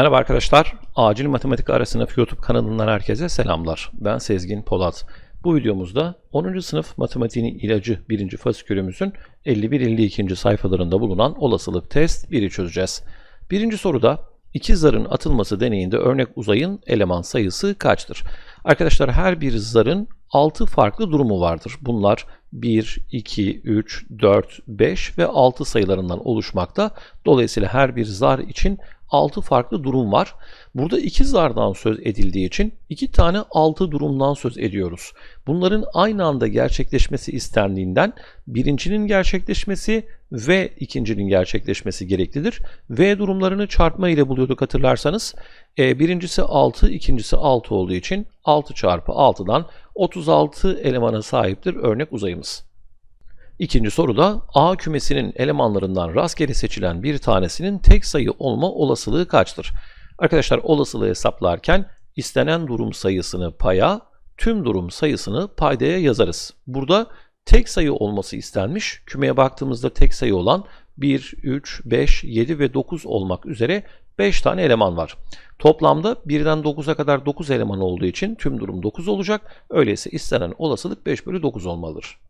Merhaba arkadaşlar. Acil Matematik Ara Sınıf YouTube kanalından herkese selamlar. Ben Sezgin Polat. Bu videomuzda 10. sınıf matematiğin ilacı 1. fasikülümüzün 51-52. sayfalarında bulunan olasılık test 1'i çözeceğiz. Birinci soruda iki zarın atılması deneyinde örnek uzayın eleman sayısı kaçtır? Arkadaşlar her bir zarın 6 farklı durumu vardır. Bunlar 1, 2, 3, 4, 5 ve 6 sayılarından oluşmakta. Dolayısıyla her bir zar için 6 farklı durum var. Burada iki zardan söz edildiği için iki tane 6 durumdan söz ediyoruz. Bunların aynı anda gerçekleşmesi istendiğinden birincinin gerçekleşmesi ve ikincinin gerçekleşmesi gereklidir. V durumlarını çarpma ile buluyorduk hatırlarsanız. E, birincisi 6, ikincisi 6 olduğu için 6 çarpı 6'dan 36 elemana sahiptir örnek uzayımız. İkinci soruda A kümesinin elemanlarından rastgele seçilen bir tanesinin tek sayı olma olasılığı kaçtır? Arkadaşlar olasılığı hesaplarken istenen durum sayısını paya, tüm durum sayısını paydaya yazarız. Burada tek sayı olması istenmiş. Kümeye baktığımızda tek sayı olan 1, 3, 5, 7 ve 9 olmak üzere 5 tane eleman var. Toplamda 1'den 9'a kadar 9 eleman olduğu için tüm durum 9 olacak. Öyleyse istenen olasılık 5 bölü 9 olmalıdır.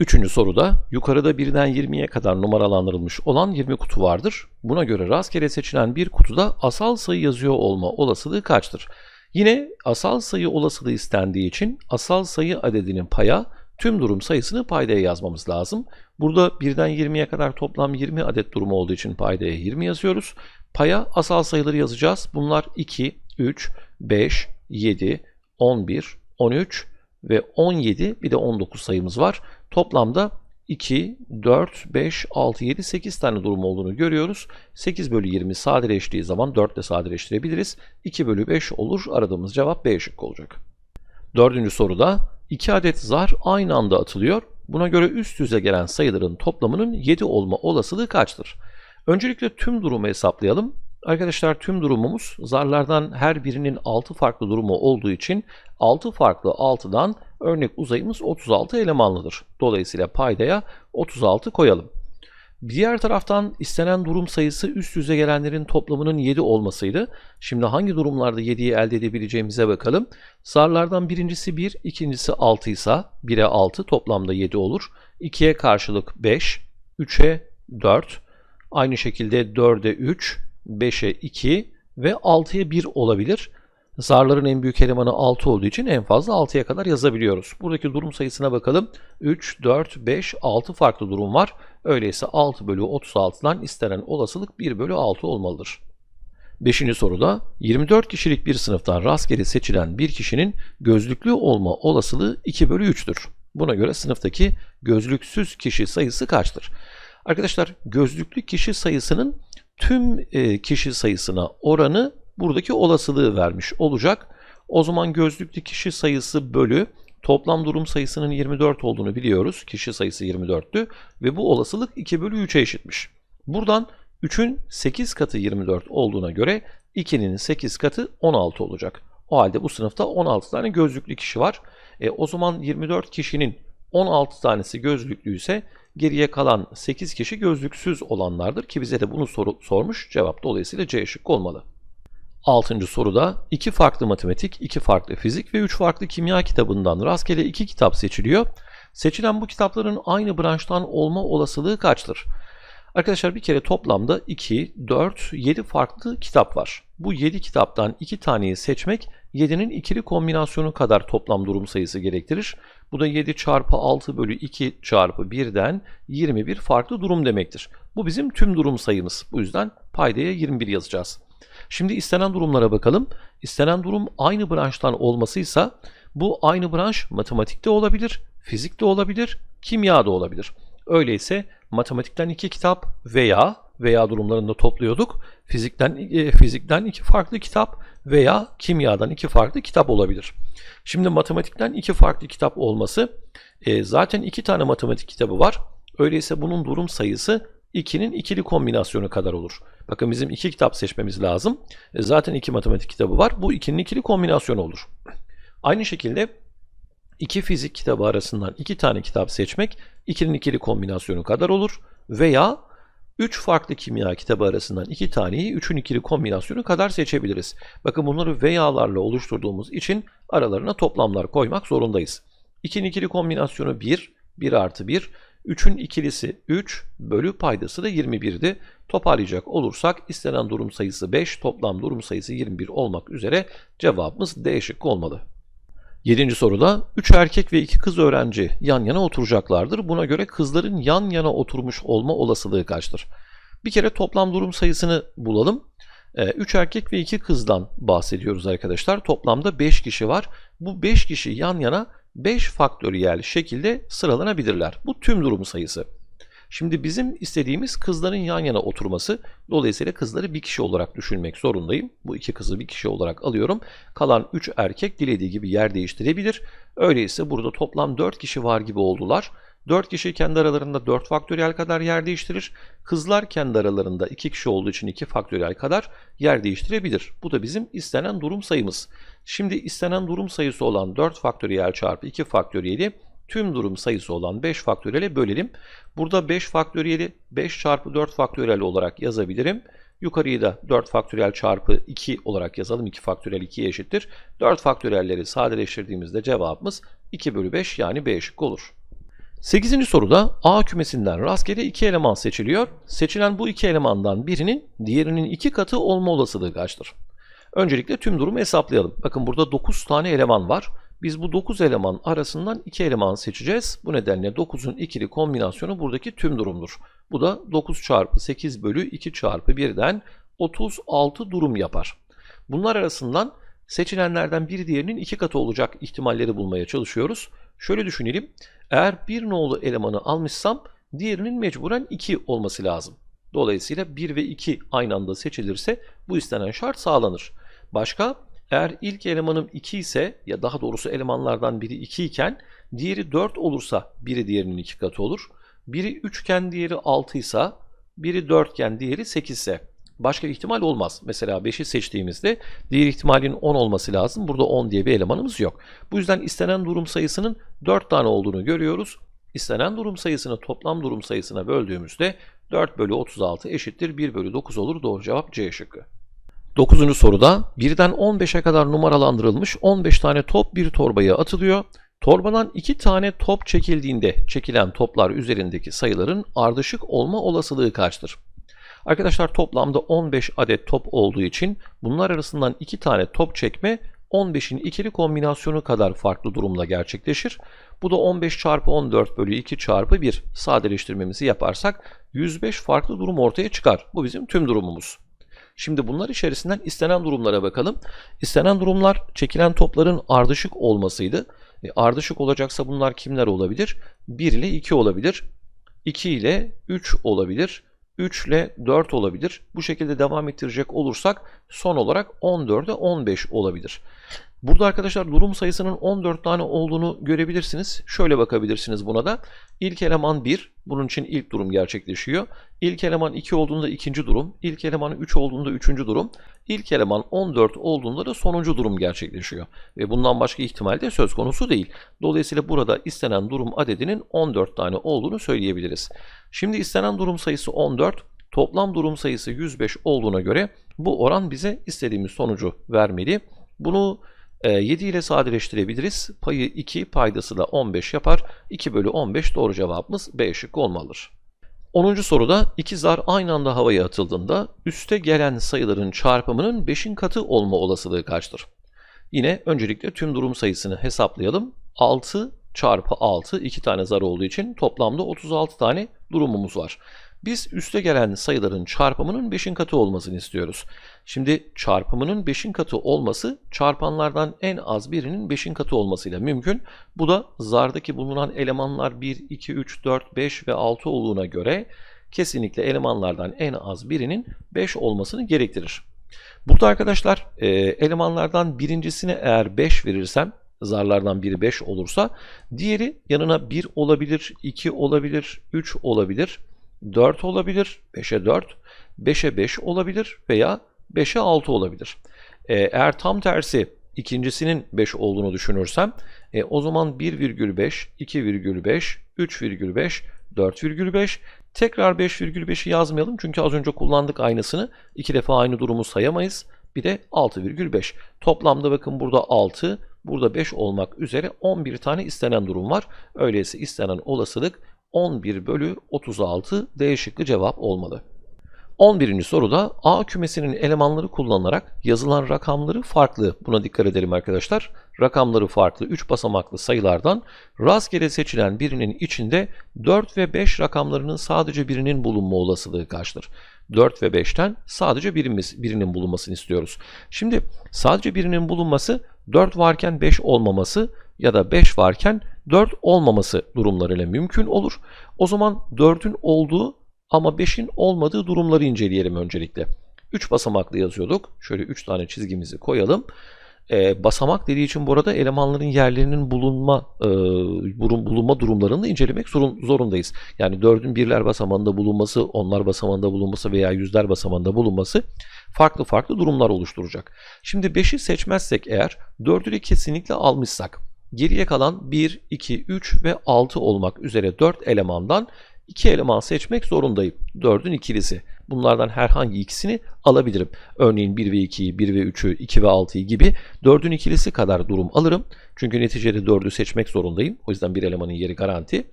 Üçüncü soruda yukarıda 1'den 20'ye kadar numaralandırılmış olan 20 kutu vardır. Buna göre rastgele seçilen bir kutuda asal sayı yazıyor olma olasılığı kaçtır? Yine asal sayı olasılığı istendiği için asal sayı adedinin paya tüm durum sayısını paydaya yazmamız lazım. Burada 1'den 20'ye kadar toplam 20 adet durumu olduğu için paydaya 20 yazıyoruz. Paya asal sayıları yazacağız. Bunlar 2, 3, 5, 7, 11, 13 ve 17 bir de 19 sayımız var. Toplamda 2, 4, 5, 6, 7, 8 tane durum olduğunu görüyoruz. 8 bölü 20 sadeleştiği zaman 4 ile sadeleştirebiliriz. 2 bölü 5 olur. Aradığımız cevap B şıkkı olacak. Dördüncü soruda 2 adet zar aynı anda atılıyor. Buna göre üst yüze gelen sayıların toplamının 7 olma olasılığı kaçtır? Öncelikle tüm durumu hesaplayalım. Arkadaşlar tüm durumumuz zarlardan her birinin 6 farklı durumu olduğu için 6 farklı 6'dan örnek uzayımız 36 elemanlıdır. Dolayısıyla paydaya 36 koyalım. Diğer taraftan istenen durum sayısı üst yüze gelenlerin toplamının 7 olmasıydı. Şimdi hangi durumlarda 7'yi elde edebileceğimize bakalım. Zarlardan birincisi 1, ikincisi 6 ise 1'e 6 toplamda 7 olur. 2'ye karşılık 5, 3'e 4, aynı şekilde 4'e 3, 5'e 2 ve 6'ya 1 olabilir. Zarların en büyük elemanı 6 olduğu için en fazla 6'ya kadar yazabiliyoruz. Buradaki durum sayısına bakalım. 3, 4, 5, 6 farklı durum var. Öyleyse 6 bölü 36'dan istenen olasılık 1 bölü 6 olmalıdır. Beşinci soruda 24 kişilik bir sınıftan rastgele seçilen bir kişinin gözlüklü olma olasılığı 2 bölü 3'tür. Buna göre sınıftaki gözlüksüz kişi sayısı kaçtır? Arkadaşlar gözlüklü kişi sayısının tüm e, kişi sayısına oranı buradaki olasılığı vermiş olacak. O zaman gözlüklü kişi sayısı bölü toplam durum sayısının 24 olduğunu biliyoruz. Kişi sayısı 24'tü ve bu olasılık 2 bölü 3'e eşitmiş. Buradan 3'ün 8 katı 24 olduğuna göre 2'nin 8 katı 16 olacak. O halde bu sınıfta 16 tane gözlüklü kişi var. E, o zaman 24 kişinin 16 tanesi gözlüklü ise geriye kalan 8 kişi gözlüksüz olanlardır ki bize de bunu soru, sormuş. Cevap dolayısıyla C şıkkı olmalı. Altıncı soruda iki farklı matematik, iki farklı fizik ve üç farklı kimya kitabından rastgele iki kitap seçiliyor. Seçilen bu kitapların aynı branştan olma olasılığı kaçtır? Arkadaşlar bir kere toplamda 2, 4, 7 farklı kitap var. Bu 7 kitaptan 2 taneyi seçmek 7'nin ikili kombinasyonu kadar toplam durum sayısı gerektirir. Bu da 7 çarpı 6 bölü 2 çarpı 1'den 21 farklı durum demektir. Bu bizim tüm durum sayımız. Bu yüzden paydaya 21 yazacağız. Şimdi istenen durumlara bakalım. İstenen durum aynı branştan olmasıysa bu aynı branş matematikte olabilir, fizikte olabilir, kimya da olabilir. Öyleyse matematikten iki kitap veya veya durumlarında topluyorduk. Fizikten e, fizikten iki farklı kitap veya kimyadan iki farklı kitap olabilir. Şimdi matematikten iki farklı kitap olması e, zaten iki tane matematik kitabı var. Öyleyse bunun durum sayısı 2'nin ikili kombinasyonu kadar olur. Bakın bizim iki kitap seçmemiz lazım. E, zaten iki matematik kitabı var. Bu 2'nin ikili kombinasyonu olur. Aynı şekilde iki fizik kitabı arasından iki tane kitap seçmek 2'nin ikili kombinasyonu kadar olur. Veya 3 farklı kimya kitabı arasından 2 taneyi 3'ün ikili kombinasyonu kadar seçebiliriz. Bakın bunları veyalarla oluşturduğumuz için aralarına toplamlar koymak zorundayız. 2'nin ikili kombinasyonu 1, 1 artı 1. 3'ün ikilisi 3 bölü paydası da 21'di. Toparlayacak olursak istenen durum sayısı 5, toplam durum sayısı 21 olmak üzere cevabımız D şıkkı olmalı. Yedinci soruda 3 erkek ve 2 kız öğrenci yan yana oturacaklardır. Buna göre kızların yan yana oturmuş olma olasılığı kaçtır? Bir kere toplam durum sayısını bulalım. 3 erkek ve 2 kızdan bahsediyoruz arkadaşlar. Toplamda 5 kişi var. Bu 5 kişi yan yana 5 faktöriyel şekilde sıralanabilirler. Bu tüm durum sayısı. Şimdi bizim istediğimiz kızların yan yana oturması. Dolayısıyla kızları bir kişi olarak düşünmek zorundayım. Bu iki kızı bir kişi olarak alıyorum. Kalan 3 erkek dilediği gibi yer değiştirebilir. Öyleyse burada toplam 4 kişi var gibi oldular. 4 kişi kendi aralarında 4 faktöriyel kadar yer değiştirir. Kızlar kendi aralarında 2 kişi olduğu için 2 faktöriyel kadar yer değiştirebilir. Bu da bizim istenen durum sayımız. Şimdi istenen durum sayısı olan 4 faktöriyel çarpı 2 faktöriyeli tüm durum sayısı olan 5 faktöriyele bölelim. Burada 5 faktöriyeli 5 çarpı 4 faktöriyel olarak yazabilirim. Yukarıyı da 4 faktöriyel çarpı 2 olarak yazalım. 2 faktöriyel 2'ye eşittir. 4 faktöriyelleri sadeleştirdiğimizde cevabımız 2 bölü 5 yani B şıkkı olur. 8. soruda A kümesinden rastgele 2 eleman seçiliyor. Seçilen bu iki elemandan birinin diğerinin 2 katı olma olasılığı kaçtır? Öncelikle tüm durumu hesaplayalım. Bakın burada 9 tane eleman var. Biz bu 9 eleman arasından 2 eleman seçeceğiz. Bu nedenle 9'un ikili kombinasyonu buradaki tüm durumdur. Bu da 9 çarpı 8 bölü 2 çarpı 1'den 36 durum yapar. Bunlar arasından seçilenlerden bir diğerinin iki katı olacak ihtimalleri bulmaya çalışıyoruz. Şöyle düşünelim. Eğer bir nolu elemanı almışsam diğerinin mecburen 2 olması lazım. Dolayısıyla 1 ve 2 aynı anda seçilirse bu istenen şart sağlanır. Başka eğer ilk elemanım 2 ise ya daha doğrusu elemanlardan biri 2 iken diğeri 4 olursa biri diğerinin 2 katı olur. Biri 3 iken diğeri 6 ise biri 4 iken diğeri 8 ise başka ihtimal olmaz. Mesela 5'i seçtiğimizde diğer ihtimalin 10 olması lazım. Burada 10 diye bir elemanımız yok. Bu yüzden istenen durum sayısının 4 tane olduğunu görüyoruz. İstenen durum sayısını toplam durum sayısına böldüğümüzde 4 bölü 36 eşittir 1 bölü 9 olur. Doğru cevap C şıkkı. 9. soruda 1'den 15'e kadar numaralandırılmış 15 tane top bir torbaya atılıyor. Torbadan 2 tane top çekildiğinde çekilen toplar üzerindeki sayıların ardışık olma olasılığı kaçtır? Arkadaşlar toplamda 15 adet top olduğu için bunlar arasından 2 tane top çekme 15'in ikili kombinasyonu kadar farklı durumla gerçekleşir. Bu da 15 çarpı 14 bölü 2 çarpı 1 sadeleştirmemizi yaparsak 105 farklı durum ortaya çıkar. Bu bizim tüm durumumuz. Şimdi bunlar içerisinden istenen durumlara bakalım. İstenen durumlar çekilen topların ardışık olmasıydı. E, ardışık olacaksa bunlar kimler olabilir? 1 ile 2 olabilir. 2 ile 3 olabilir. 3 ile 4 olabilir. Bu şekilde devam ettirecek olursak son olarak 14'e 15 olabilir. Burada arkadaşlar durum sayısının 14 tane olduğunu görebilirsiniz. Şöyle bakabilirsiniz buna da. İlk eleman 1, bunun için ilk durum gerçekleşiyor. İlk eleman 2 olduğunda ikinci durum, ilk eleman 3 olduğunda üçüncü durum, ilk eleman 14 olduğunda da sonuncu durum gerçekleşiyor. Ve bundan başka ihtimal de söz konusu değil. Dolayısıyla burada istenen durum adedinin 14 tane olduğunu söyleyebiliriz. Şimdi istenen durum sayısı 14, toplam durum sayısı 105 olduğuna göre bu oran bize istediğimiz sonucu vermeli. Bunu 7 ee, ile sadeleştirebiliriz. Payı 2, paydası da 15 yapar. 2 bölü 15 doğru cevabımız B şıkkı olmalıdır. 10. soruda iki zar aynı anda havaya atıldığında üste gelen sayıların çarpımının 5'in katı olma olasılığı kaçtır? Yine öncelikle tüm durum sayısını hesaplayalım. 6 çarpı 6 iki tane zar olduğu için toplamda 36 tane durumumuz var. Biz üste gelen sayıların çarpımının 5'in katı olmasını istiyoruz. Şimdi çarpımının 5'in katı olması çarpanlardan en az birinin 5'in katı olmasıyla mümkün. Bu da zardaki bulunan elemanlar 1, 2, 3, 4, 5 ve 6 olduğuna göre kesinlikle elemanlardan en az birinin 5 olmasını gerektirir. Burada arkadaşlar e, elemanlardan birincisine eğer 5 verirsem zarlardan biri 5 olursa diğeri yanına 1 olabilir, 2 olabilir, 3 olabilir. 4 olabilir, 5'e 4, 5'e 5 olabilir veya 5'e 6 olabilir. Ee, eğer tam tersi ikincisinin 5 olduğunu düşünürsem e, o zaman 1,5, 2,5, 3,5, 4,5 Tekrar 5,5'i yazmayalım çünkü az önce kullandık aynısını. İki defa aynı durumu sayamayız. Bir de 6,5. Toplamda bakın burada 6, burada 5 olmak üzere 11 tane istenen durum var. Öyleyse istenen olasılık 11 bölü 36 D şıkkı cevap olmalı. 11. soruda A kümesinin elemanları kullanılarak yazılan rakamları farklı. Buna dikkat edelim arkadaşlar. Rakamları farklı 3 basamaklı sayılardan rastgele seçilen birinin içinde 4 ve 5 rakamlarının sadece birinin bulunma olasılığı kaçtır? 4 ve 5'ten sadece birimiz, birinin bulunmasını istiyoruz. Şimdi sadece birinin bulunması 4 varken 5 olmaması ya da 5 varken 4 olmaması durumlarıyla mümkün olur. O zaman 4'ün olduğu ama 5'in olmadığı durumları inceleyelim öncelikle. 3 basamaklı yazıyorduk. Şöyle 3 tane çizgimizi koyalım. Ee, basamak dediği için burada elemanların yerlerinin bulunma e, bulunma durumlarını incelemek zorun, zorundayız. Yani 4'ün birler basamağında bulunması, onlar basamağında bulunması veya yüzler basamağında bulunması farklı farklı durumlar oluşturacak. Şimdi 5'i seçmezsek eğer 4'ü de kesinlikle almışsak geriye kalan 1, 2, 3 ve 6 olmak üzere 4 elemandan 2 eleman seçmek zorundayım. 4'ün ikilisi. Bunlardan herhangi ikisini alabilirim. Örneğin 1 ve 2'yi, 1 ve 3'ü, 2 ve 6'yı gibi 4'ün ikilisi kadar durum alırım. Çünkü neticede 4'ü seçmek zorundayım. O yüzden bir elemanın yeri garanti.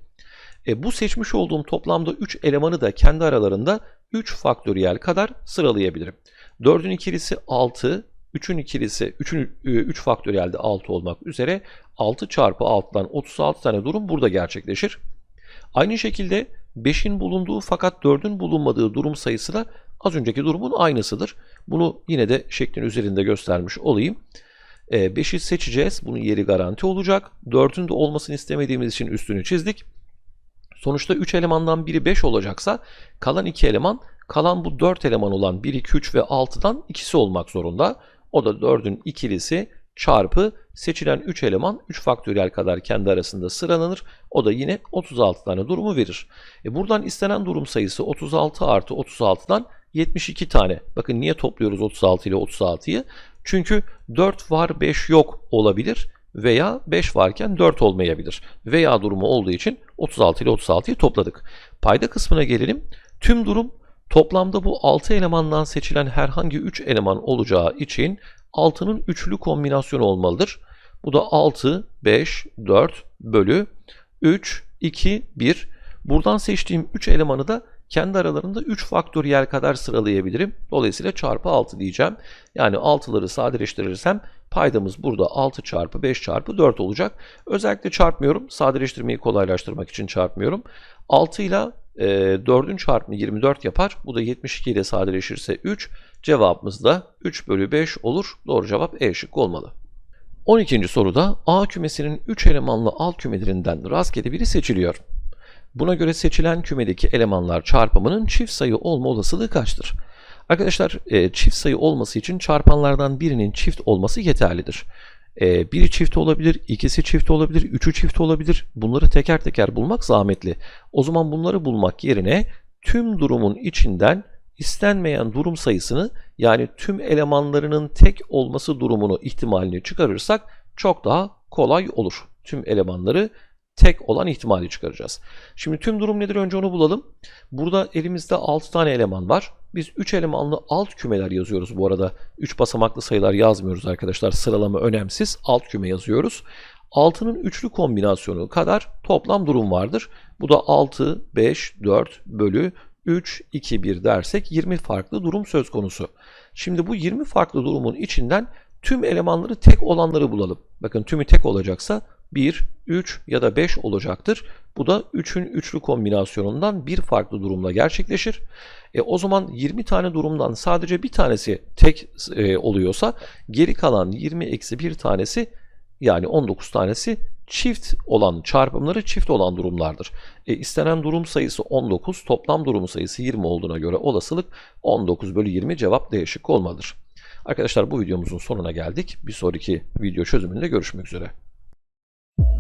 E, bu seçmiş olduğum toplamda 3 elemanı da kendi aralarında 3 faktöriyel kadar sıralayabilirim. 4'ün ikilisi 6, 3'ün ikilisi 3'ün 3 faktöriyelde 6 olmak üzere 6 çarpı 6'dan 36 tane durum burada gerçekleşir. Aynı şekilde 5'in bulunduğu fakat 4'ün bulunmadığı durum sayısı da az önceki durumun aynısıdır. Bunu yine de şeklin üzerinde göstermiş olayım. 5'i seçeceğiz. Bunun yeri garanti olacak. 4'ün de olmasını istemediğimiz için üstünü çizdik. Sonuçta 3 elemandan biri 5 olacaksa kalan 2 eleman kalan bu 4 eleman olan 1, 2, 3 ve 6'dan ikisi olmak zorunda. O da 4'ün ikilisi çarpı seçilen 3 eleman 3 faktöriyel kadar kendi arasında sıralanır. O da yine 36 tane durumu verir. E buradan istenen durum sayısı 36 artı 36'dan 72 tane. Bakın niye topluyoruz 36 ile 36'yı? Çünkü 4 var 5 yok olabilir veya 5 varken 4 olmayabilir. Veya durumu olduğu için 36 ile 36'yı topladık. Payda kısmına gelelim. Tüm durum toplamda bu 6 elemandan seçilen herhangi 3 eleman olacağı için 6'nın üçlü kombinasyonu olmalıdır. Bu da 6, 5, 4 bölü 3, 2, 1. Buradan seçtiğim 3 elemanı da kendi aralarında 3 faktöriyel kadar sıralayabilirim. Dolayısıyla çarpı 6 diyeceğim. Yani 6'ları sadeleştirirsem paydamız burada 6 çarpı 5 çarpı 4 olacak. Özellikle çarpmıyorum. Sadeleştirmeyi kolaylaştırmak için çarpmıyorum. 6 ile e, 4'ün çarpımı 24 yapar. Bu da 72 ile sadeleşirse 3. Cevabımız da 3 bölü 5 olur. Doğru cevap E şıkkı olmalı. 12. soruda A kümesinin 3 elemanlı alt kümelerinden rastgele biri seçiliyor. Buna göre seçilen kümedeki elemanlar çarpımının çift sayı olma olasılığı kaçtır? Arkadaşlar çift sayı olması için çarpanlardan birinin çift olması yeterlidir. E, biri çift olabilir, ikisi çift olabilir, üçü çift olabilir. Bunları teker teker bulmak zahmetli. O zaman bunları bulmak yerine tüm durumun içinden istenmeyen durum sayısını yani tüm elemanlarının tek olması durumunu ihtimalini çıkarırsak çok daha kolay olur. Tüm elemanları tek olan ihtimali çıkaracağız. Şimdi tüm durum nedir önce onu bulalım. Burada elimizde 6 tane eleman var. Biz 3 elemanlı alt kümeler yazıyoruz bu arada. 3 basamaklı sayılar yazmıyoruz arkadaşlar. Sıralama önemsiz. Alt küme yazıyoruz. 6'nın üçlü kombinasyonu kadar toplam durum vardır. Bu da 6, 5, 4 bölü 3, 2, 1 dersek 20 farklı durum söz konusu. Şimdi bu 20 farklı durumun içinden tüm elemanları tek olanları bulalım. Bakın tümü tek olacaksa 1, 3 ya da 5 olacaktır. Bu da 3'ün üçlü kombinasyonundan bir farklı durumla gerçekleşir. E, o zaman 20 tane durumdan sadece bir tanesi tek e, oluyorsa geri kalan 20 eksi bir tanesi yani 19 tanesi çift olan çarpımları çift olan durumlardır. E, istenen durum sayısı 19, toplam durum sayısı 20 olduğuna göre olasılık 19 bölü 20 cevap değişik olmalıdır. Arkadaşlar bu videomuzun sonuna geldik. Bir sonraki video çözümünde görüşmek üzere.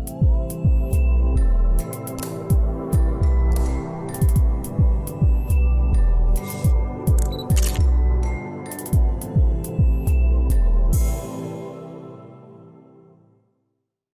thank you.